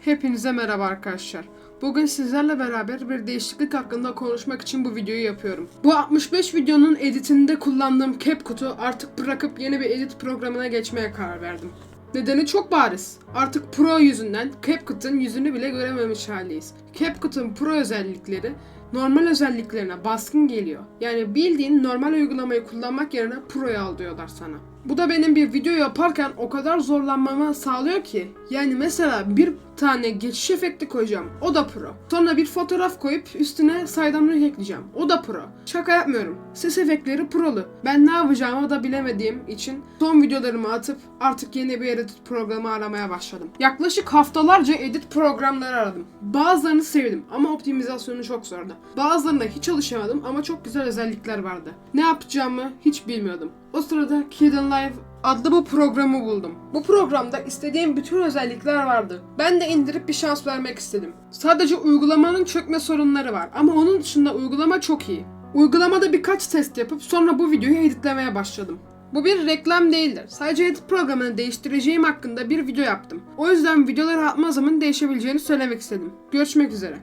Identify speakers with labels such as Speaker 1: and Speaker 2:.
Speaker 1: Hepinize merhaba arkadaşlar. Bugün sizlerle beraber bir değişiklik hakkında konuşmak için bu videoyu yapıyorum. Bu 65 videonun editinde kullandığım CapCut'u artık bırakıp yeni bir edit programına geçmeye karar verdim. Nedeni çok bariz. Artık Pro yüzünden CapCut'ın yüzünü bile görememiş haldeyiz. CapCut'un Pro özellikleri normal özelliklerine baskın geliyor. Yani bildiğin normal uygulamayı kullanmak yerine Pro'yu al diyorlar sana. Bu da benim bir video yaparken o kadar zorlanmamı sağlıyor ki. Yani mesela bir tane geçiş efekti koyacağım. O da pro. Sonra bir fotoğraf koyup üstüne saydamlık ekleyeceğim. O da pro. Şaka yapmıyorum. Ses efektleri prolu. Ben ne yapacağımı da bilemediğim için son videolarımı atıp artık yeni bir edit programı aramaya başladım. Yaklaşık haftalarca edit programları aradım. Bazılarını sevdim ama optimizasyonu çok zordu. Bazılarına hiç alışamadım ama çok güzel özellikler vardı. Ne yapacağımı hiç bilmiyordum. O sırada Hidden Live adlı bu programı buldum. Bu programda istediğim bütün özellikler vardı. Ben de indirip bir şans vermek istedim. Sadece uygulamanın çökme sorunları var ama onun dışında uygulama çok iyi. Uygulamada birkaç test yapıp sonra bu videoyu editlemeye başladım. Bu bir reklam değildir. Sadece edit programını değiştireceğim hakkında bir video yaptım. O yüzden videoları atma zaman değişebileceğini söylemek istedim. Görüşmek üzere.